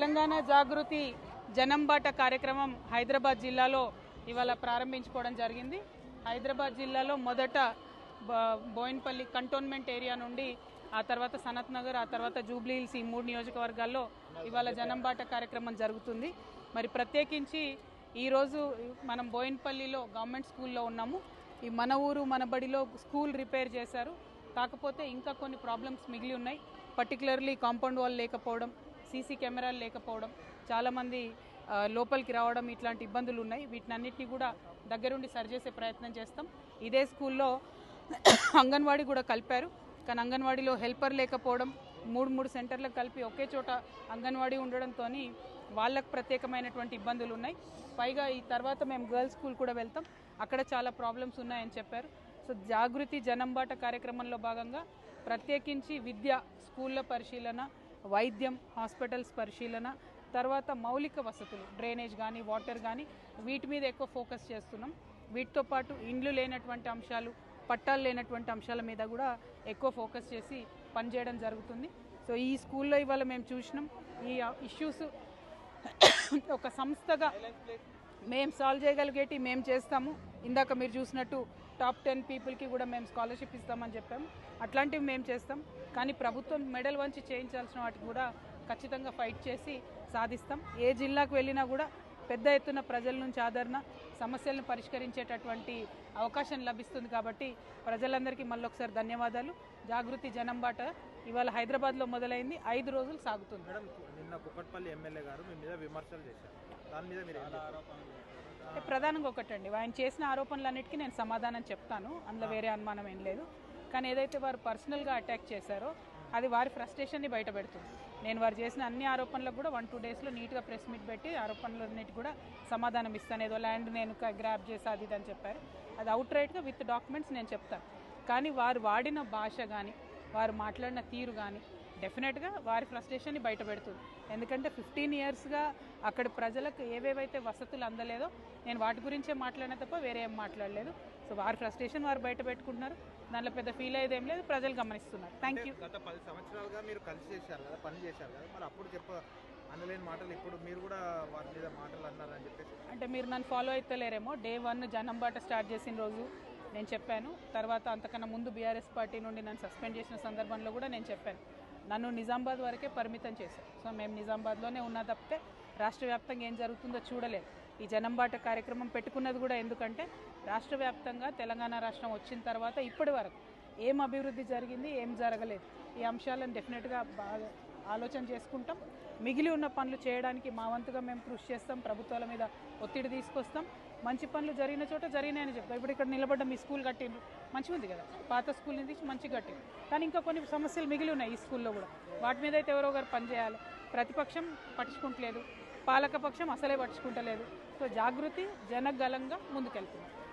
తెలంగాణ జాగృతి జనంబాట కార్యక్రమం హైదరాబాద్ జిల్లాలో ఇవాళ ప్రారంభించుకోవడం జరిగింది. హైదరాబాద్ జిల్లాలో మొదట బ- బోయిన్పల్లి కంటోన్మెంట్ ఏరియా నుండి ఆ తర్వాత సనత్ నగర్ ఆ తర్వాత జూబ్లీ హిల్స్ ఈ మూడు నియోజకవర్గాల్లో ఇవాళ జనంబాట కార్యక్రమం జరుగుతుంది. మరి ప్రత్యేకించి ఈరోజు మనం బోయిన్పల్లిలో గవర్నమెంట్ స్కూల్లో ఉన్నాము. ఈ మన ఊరు మన బడిలో స్కూల్ రిపేర్ చేశారు. కాకపోతే ఇంకా కొన్ని ప్రాబ్లమ్స్ మిగిలి ఉన్నాయి. పర్టికులర్లీ కాంపౌండ్ వాల్ లేకపోవడం సీసీ కెమెరాలు లేకపోవడం చాలామంది లోపలికి రావడం ఇట్లాంటి ఇబ్బందులు ఉన్నాయి వీటినన్నిటినీ కూడా దగ్గరుండి సరిచేసే ప్రయత్నం చేస్తాం. ఇదే స్కూల్లో అంగన్వాడీ కూడా కలిపారు. కానీ అంగన్వాడీలో హెల్పర్ లేకపోవడం మూడు మూడు సెంటర్లకు కలిపి ఒకే చోట అంగన్వాడీ ఉండడంతో వాళ్ళకు ప్రత్యేకమైనటువంటి ఇబ్బందులు ఉన్నాయి పైగా ఈ తర్వాత మేము గర్ల్స్ స్కూల్ కూడా వెళ్తాం. అక్కడ చాలా ప్రాబ్లమ్స్ ఉన్నాయని చెప్పారు. సో జాగృతి జనంబాట కార్యక్రమంలో భాగంగా ప్రత్యేకించి విద్య స్కూళ్ళ పరిశీలన వైద్యం హాస్పిటల్స్ పరిశీలన తర్వాత మౌలిక వసతులు డ్రైనేజ్ కానీ వాటర్ కానీ వీటి మీద ఎక్కువ ఫోకస్ చేస్తున్నాం. వీటితో పాటు ఇండ్లు లేనటువంటి అంశాలు పట్టాలు లేనటువంటి అంశాల మీద కూడా ఎక్కువ ఫోకస్ చేసి పనిచేయడం జరుగుతుంది. సో ఈ స్కూల్లో ఇవాళ మేము చూసినాం ఈ ఇష్యూస్ ఒక సంస్థగా మేము సాల్వ్ చేయగలిగేటి మేము చేస్తాము. ఇందాక మీరు చూసినట్టు టాప్ టెన్ పీపుల్కి కూడా మేము స్కాలర్షిప్ ఇస్తామని చెప్పాము అట్లాంటివి మేము చేస్తాం. కానీ ప్రభుత్వం మెడల్ వంచి చేయించాల్సిన వాటికి కూడా ఖచ్చితంగా ఫైట్ చేసి సాధిస్తాం. ఏ జిల్లాకు వెళ్ళినా కూడా పెద్ద ఎత్తున ప్రజల నుంచి ఆదరణ సమస్యలను పరిష్కరించేటటువంటి అవకాశం లభిస్తుంది కాబట్టి ప్రజలందరికీ మళ్ళొకసారి ధన్యవాదాలు. జాగృతి జనంబాట ఇవాళ హైదరాబాద్లో మొదలైంది. ఐదు రోజులు సాగుతుంది. మేడం నిన్న కుక్కట్పల్లి ఎమ్మెల్యే గారు మీ మీద విమర్శలు చేశారు. దాని మీద మీరు ప్రధానంగా ఒకటండి. ఆయన చేసిన ఆరోపణలన్నిటికీ నేను సమాధానం చెప్తాను. అందులో వేరే అనుమానం ఏం లేదు. కానీ ఏదైతే వారు పర్సనల్గా అటాక్ చేశారో అది వారి ఫ్రస్ట్రేషన్ని బయట పెడుతుంది నేను వారు చేసిన అన్ని ఆరోపణలకు కూడా వన్ టూ డేస్లో నీట్గా ప్రెస్ మీట్ పెట్టి ఆరోపణలన్నిటి కూడా సమాధానం ఇస్తాను. ఏదో ల్యాండ్ నేను గ్రాప్ చేసి అది ఇది అని చెప్పారు. అది అవుట్ రైట్గా విత్ డాక్యుమెంట్స్ నేను చెప్తాను. కానీ వారు వాడిన భాష కానీ వారు మాట్లాడిన తీరు కానీ డెఫినెట్గా వారి ఫ్రస్ట్రేషన్ని బయట పెడుతుంది. ఎందుకంటే ఫిఫ్టీన్ ఇయర్స్గా అక్కడ ప్రజలకు ఏవేవైతే వసతులు అందలేదో నేను వాటి గురించే మాట్లాడిన తప్ప వేరే ఏం మాట్లాడలేదు. సో వారి ఫ్రస్ట్రేషన్ వారు బయట పెట్టుకుంటున్నారు. దాంట్లో పెద్ద ఫీల్ అయ్యేది ఏం లేదు. ప్రజలు గమనిస్తున్నారు. థ్యాంక్ యూ గత పది సంవత్సరాలుగా మీరు కలిసి చేశారు కదా పని చేశారు కదా మరి అప్పుడు చెప్ప అనలేని మాటలు ఇప్పుడు మీరు కూడా వారి మీద మాటలు అన్నారని చెప్పేసి. అంటే మీరు నన్ను ఫాలో అవుతలేరేమో డే వన్ జనంబాట స్టార్ట్ చేసిన రోజు నేను చెప్పాను. తర్వాత అంతకన్నా ముందు బీఆర్ఎస్ పార్టీ నుండి నన్ను సస్పెండ్ చేసిన సందర్భంలో కూడా నేను చెప్పాను. నన్ను నిజామాబాద్ వరకే పరిమితం చేశారు. సో మేము నిజామాబాద్లోనే ఉన్నా తప్పితే రాష్ట్ర వ్యాప్తంగా ఏం జరుగుతుందో చూడలేదు. ఈ జనంబాట కార్యక్రమం పెట్టుకున్నది కూడా ఎందుకంటే రాష్ట్ర వ్యాప్తంగా తెలంగాణ రాష్ట్రం వచ్చిన తర్వాత ఇప్పటి వరకు ఏం అభివృద్ధి జరిగింది ఏం జరగలేదు. ఈ అంశాలను డెఫినెట్గా బాగా ఆలోచన చేసుకుంటాం. మిగిలి ఉన్న పనులు చేయడానికి మా వంతుగా మేము కృషి చేస్తాం. ప్రభుత్వాల మీద ఒత్తిడి తీసుకొస్తాం. మంచి పనులు జరిగిన చోట జరిగినాయని చెప్తాం ఇప్పుడు ఇక్కడ నిలబడ్డ మీ స్కూల్ కట్టిండ్రు. మంచిగా ఉంది కదా? పాత స్కూల్ నుంచి మంచిగా కట్టింది కానీ ఇంకా కొన్ని సమస్యలు మిగిలి ఉన్నాయి ఈ స్కూల్లో కూడా. వాటి మీద అయితే ఎవరో ఒకరు పనిచేయాలి ప్రతిపక్షం పట్టించుకుంటలేదు. పాలకపక్షం అసలే పట్టించుకుంటలేదు. సో జాగృతి జనగలంగా ముందుకెళ్తుంది